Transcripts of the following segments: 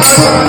Oh,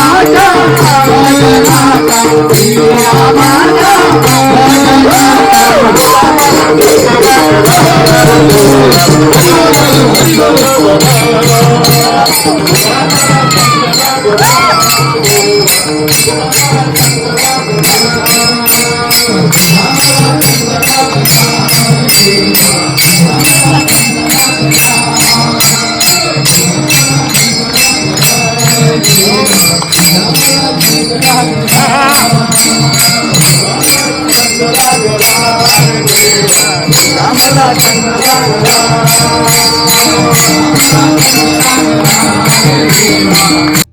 Ah! Ramala Chandra